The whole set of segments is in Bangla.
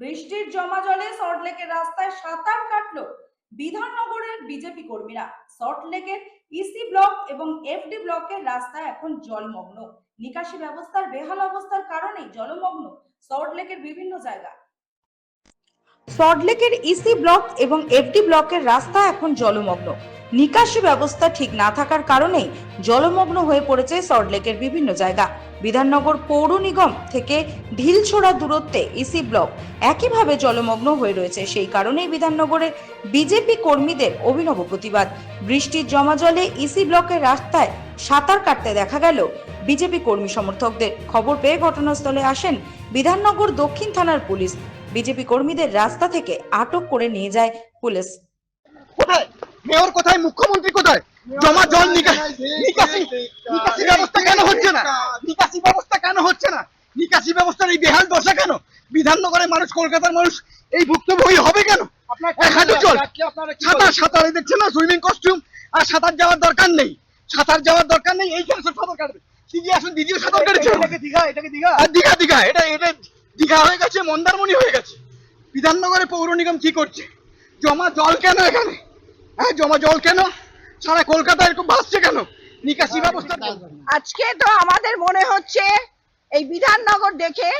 বৃষ্টির জমা জলে সল্টলেকের রাস্তায় সাঁতার কাটলো বিধাননগরের বিজেপি কর্মীরা। সল্টলেকের ইসি ব্লক এবং এফডি ব্লকের রাস্তা এখন জলমগ্ন। নিকাশি ব্যবস্থার বেহাল অবস্থার কারণেই জলমগ্ন সল্টলেকের বিভিন্ন জায়গা। সল্টলেকের ইসি ব্লক এবং এফডি ব্লকের রাস্তা এখন জলমগ্ন। নিকাশি ব্যবস্থা ঠিক না থাকার কারণেই জলমগ্ন হয়ে পড়েছে সল্টলেকের বিভিন্ন জায়গা। বিধাননগর পৌর নিগম থেকে ঢিলছোড়া দূরত্বে ইসি ব্লক একইভাবে জলমগ্ন হয়ে রয়েছে। সেই কারণেই বিধাননগরের বিজেপি কর্মীদের অভিনব প্রতিবাদ। বৃষ্টির জমা জলে ইসি ব্লকের রাস্তায় সাঁতার কাটতে দেখা গেল বিজেপি কর্মী সমর্থকদের। খবর পেয়ে ঘটনাস্থলে আসেন বিধাননগর দক্ষিণ থানার পুলিশ। বিজেপি কর্মীদের রাস্তা থেকে আটক করে নিয়ে যায় পুলিশ। মেয়র কোথায়? মুখ্যমন্ত্রী কোথায়? জমা জল নিকাশি নিকাশি ব্যবস্থা কেন হচ্ছে না? নিকাশি ব্যবস্থা কেন হচ্ছে না? নিকাশি ব্যবস্থার এই বেহাল দশা কেন? বিধাননগরের মানুষ কলকাতার মানুষ এই ভুক্তভোগী হবে কেন? হাঁটু জল। সাঁতার সাঁতার এই দেখছেন না? সুইমিং কস্টিউম আর সাঁতার যাওয়ার দরকার নেই। সাঁতার যাওয়ার দরকার নেই এইখানে সব সাঁতার কাটবে। দিদি আসুন দিদিও সাঁতার কেটেছে। দীঘা? এটাকে দীঘা? আর দীঘা দীঘা এটা এটা দীঘা হয়ে গেছে মন্দারমণি হয়ে গেছে। বিধাননগরে পৌর নিগম কি করছে? জমা জল কেন এখানে? হ্যাঁ জমা জল কেন? সারা কলকাতা এরকম ভাসছে কেন? নিকাশি ব্যবস্থা আজকে তো আমাদের মনে হচ্ছে এই বিধাননগর দেখে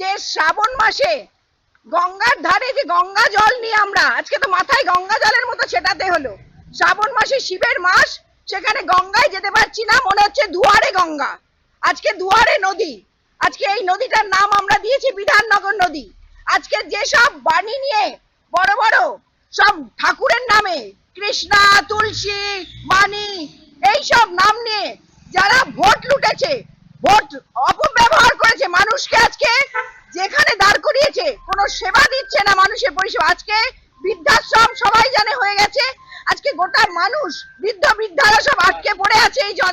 যে শ্রাবণ মাসে গঙ্গার ধারে যে গঙ্গা জল নিয়ে আমরা আজকে তো মাথায় গঙ্গা জলের মতো ছেটাতে হলো। শ্রাবণ মাসে শিবের মাস সেখানে গঙ্গায় যেতে পারছি না মনে হচ্ছে দুয়ারে গঙ্গা। আজকে দুয়ারে নদী। আজকে এই নদীটার নাম আমরা দিয়েছি বিধাননগর নদী। আজকে যেসব বাণী নিয়ে বড় বড় সব ঠাকুরের নামে। কৃষ্ণা, তুলসী, বাণী, এইসব নাম নিয়ে যারা ভোট লুটেছে, ভোট অপব্যবহার করেছে মানুষকে আজকে, যেখানে দাঁড় করিয়েছে, কোনো সেবা দিচ্ছে না মানুষের পরিষেবা। আজকে বৃদ্ধাশ্রম সবাই জানে হয়ে গেছে। আজকে গোটা মানুষ, বৃদ্ধ বৃদ্ধারা সব আটকে পড়ে আছে এই জলে।